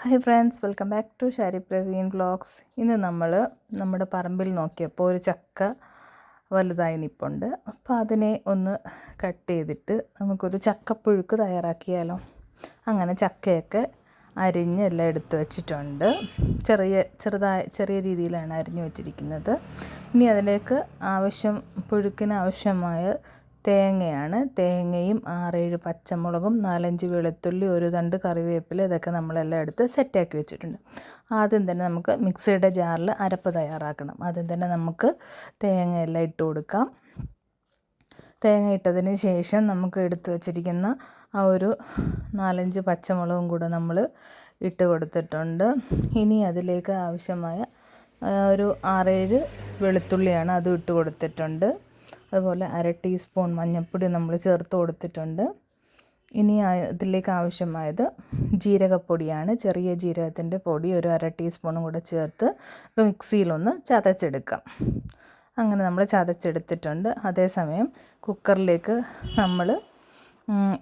Hi friends welcome back to Shari Praveen blogs ഇന്ന് നമ്മൾ നമ്മുടെ പറമ്പിൽ നോക്കിയപ്പോൾ ഒരു ചക്ക വലുതായി നിൽപ്പുണ്ട് അപ്പോൾ അതിനെ ഒന്ന് കട്ട് ചെയ്തിട്ട് നമുക്കൊരു ചക്കപ്പുഴുക്ക് തയ്യാറാക്കിയാലോ? അങ്ങനെ ചക്കയൊക്കെ അരിഞ്ഞ് എല്ലാം എടുത്തു വച്ചിട്ടുണ്ട്. ചെറിയ ചെറുതായ ചെറിയ രീതിയിലാണ് അരിഞ്ഞു വച്ചിരിക്കുന്നത്. ഇനി അതിലേക്ക് ആവശ്യം പുഴുക്കിന് ആവശ്യമായ തേങ്ങയാണ്. തേങ്ങയും ആറേഴ് പച്ചമുളകും നാലഞ്ച് വെളുത്തുള്ളി ഒരു തണ്ട് കറിവേപ്പില ഇതൊക്കെ നമ്മളെല്ലാം എടുത്ത് സെറ്റാക്കി വെച്ചിട്ടുണ്ട്. ആദ്യം തന്നെ നമുക്ക് മിക്സിയുടെ ജാറിൽ അരപ്പ് തയ്യാറാക്കണം. ആദ്യം തന്നെ നമുക്ക് തേങ്ങയെല്ലാം ഇട്ട് കൊടുക്കാം. തേങ്ങ ഇട്ടതിന് ശേഷം നമുക്ക് എടുത്തു വച്ചിരിക്കുന്ന ആ ഒരു നാലഞ്ച് പച്ചമുളകും കൂടെ നമ്മൾ ഇട്ട് കൊടുത്തിട്ടുണ്ട്. ഇനി അതിലേക്ക് ആവശ്യമായ ഒരു ആറേഴ് വെളുത്തുള്ളിയാണ് അതും ഇട്ട് കൊടുത്തിട്ടുണ്ട്. അതുപോലെ അര ടീസ്പൂൺ മഞ്ഞൾപ്പൊടി നമ്മൾ ചേർത്ത് കൊടുത്തിട്ടുണ്ട്. ഇനി ഇതിലേക്ക് ആവശ്യമായത് ജീരകപ്പൊടിയാണ്. ചെറിയ ജീരകത്തിന്റെ പൊടി ഒരു അര ടീസ്പൂണും കൂടെ ചേർത്ത് മിക്സിയിലൊന്ന് ചതച്ചെടുക്കാം. അങ്ങനെ നമ്മൾ ചതച്ചെടുത്തിട്ടുണ്ട്. അതേസമയം കുക്കറിലേക്ക് നമ്മൾ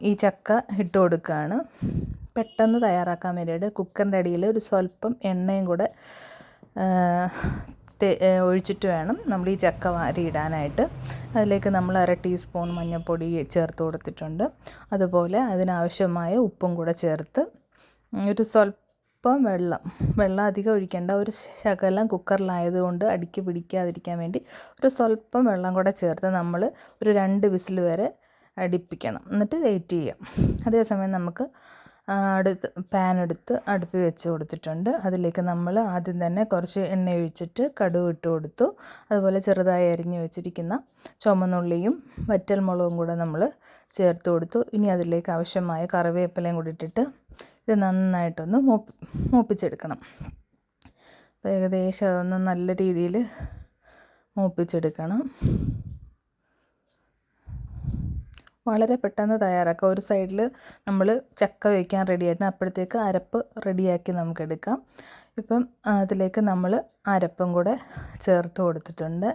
ഈ ചക്ക ഇട്ട് കൊടുക്കുകയാണ്. പെട്ടെന്ന് തയ്യാറാക്കാൻ വേണ്ടിയിട്ട് കുക്കറിന്റെ അടിയിൽ ഒരു സ്വല്പം എണ്ണയും കൂടെ ഒഴിച്ചിട്ട് വേണം നമ്മൾ ഈ ചക്ക വാരി ഇടാനായിട്ട്. അതിലേക്ക് നമ്മൾ അര ടീസ്പൂൺ മഞ്ഞൾപ്പൊടി ചേർത്ത് കൊടുത്തിട്ടുണ്ട്. അതുപോലെ അതിനാവശ്യമായ ഉപ്പും കൂടെ ചേർത്ത് ഒരു സ്വല്പം വെള്ളം വെള്ളം അധികം ഒഴിക്കേണ്ട ഒരു ശകലം കുക്കറിലായതുകൊണ്ട് അടുക്കി പിടിക്കാതിരിക്കാൻ വേണ്ടി ഒരു സ്വല്പം വെള്ളം കൂടെ ചേർത്ത് നമ്മൾ ഒരു രണ്ട് വിസിൽ വരെ അടുപ്പിക്കണം. എന്നിട്ട് വെയിറ്റ് ചെയ്യാം. അതേസമയം നമുക്ക് അടുത്ത് പാൻ എടുത്ത് അടുപ്പിൽ വെച്ച് കൊടുത്തിട്ടുണ്ട്. അതിലേക്ക് നമ്മൾ ആദ്യം തന്നെ കുറച്ച് എണ്ണ ഒഴിച്ചിട്ട് കടുക് ഇട്ട് കൊടുത്തു. അതുപോലെ ചെറുതായി അരിഞ്ഞ് വെച്ചിരിക്കുന്ന ചുമന്നുള്ളിയും വറ്റൽ മുളകും കൂടെ നമ്മൾ ചേർത്ത് കൊടുത്തു. ഇനി അതിലേക്ക് ആവശ്യമായ കറിവേപ്പിലയും കൂടി ഇട്ടിട്ട് ഇത് നന്നായിട്ടൊന്ന് മൂപ്പി മൂപ്പിച്ചെടുക്കണം. അപ്പോൾ ഏകദേശം അതൊന്ന് നല്ല രീതിയിൽ മൂപ്പിച്ചെടുക്കണം. വളരെ പെട്ടെന്ന് തയ്യാറാക്കാം ഒരു സൈഡിൽ നമ്മൾ ചക്ക വയ്ക്കാൻ റെഡിയായിട്ട് അപ്പോഴത്തേക്ക് അരപ്പ് റെഡിയാക്കി നമുക്ക് എടുക്കാം. ഇപ്പം അതിലേക്ക് നമ്മൾ അരപ്പും കൂടെ ചേർത്ത് കൊടുത്തിട്ടുണ്ട്.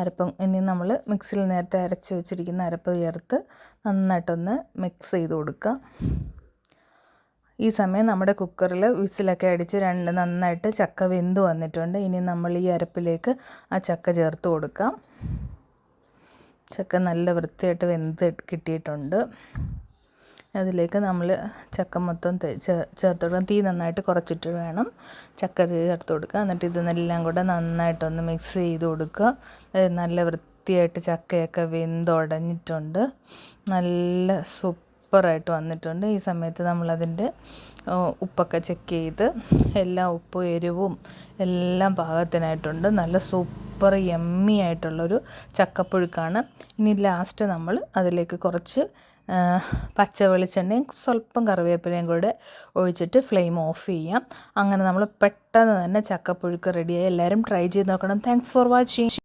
അരപ്പം ഇനി നമ്മൾ മിക്സിയിൽ നേരത്തെ അരച്ച് വെച്ചിരിക്കുന്ന അരപ്പ് ചേർത്ത് നന്നായിട്ടൊന്ന് മിക്സ് ചെയ്ത് കൊടുക്കുക ഈ സമയം നമ്മുടെ കുക്കറിൽ വിസിലൊക്കെ അടിച്ച് രണ്ട് നന്നായിട്ട് ചക്ക വെന്ത് വന്നിട്ടുണ്ട്. ഇനി നമ്മൾ ഈ അരപ്പിലേക്ക് ആ ചക്ക ചേർത്ത് കൊടുക്കാം. ചക്ക നല്ല വൃത്തിയായിട്ട് വെന്ത് കിട്ടിയിട്ടുണ്ട്. അതിലേക്ക് നമ്മൾ ചക്ക മൊത്തം ചേർത്ത് കൊടുക്കാം തീ നന്നായിട്ട് കുറച്ചിട്ട് വേണം ചക്ക ചേർത്ത് കൊടുക്കുക. എന്നിട്ട് ഇതെല്ലാം കൂടെ നന്നായിട്ടൊന്ന് മിക്സ് ചെയ്ത് കൊടുക്കുക. നല്ല വൃത്തിയായിട്ട് ചക്കയൊക്കെ വെന്തുടഞ്ഞിട്ടുണ്ട്. നല്ല സൂപ്പറായിട്ട് വന്നിട്ടുണ്ട്. ഈ സമയത്ത് നമ്മളതിന്റെ ഉപ്പൊക്കെ ചെക്ക് ചെയ്ത് എല്ലാ ഉപ്പും എരിവും എല്ലാം പാകത്തിനായിട്ടുണ്ട്. നല്ല സൂപ്പർ യമ്മി ആയിട്ടുള്ളൊരു ചക്കപ്പുഴുക്കാണ്. ഇനി ലാസ്റ്റ് നമ്മൾ അതിലേക്ക് കുറച്ച് പച്ച വെളിച്ചെണ്ണയും സ്വല്പം കറിവേപ്പിലയും കൂടെ ഒഴിച്ചിട്ട് ഫ്ലെയിം ഓഫ് ചെയ്യാം. അങ്ങനെ നമ്മൾ പെട്ടെന്ന് തന്നെ ചക്കപ്പുഴുക്ക് റെഡിയായി എല്ലാവരും ട്രൈ ചെയ്ത് നോക്കണം. Thanks for watching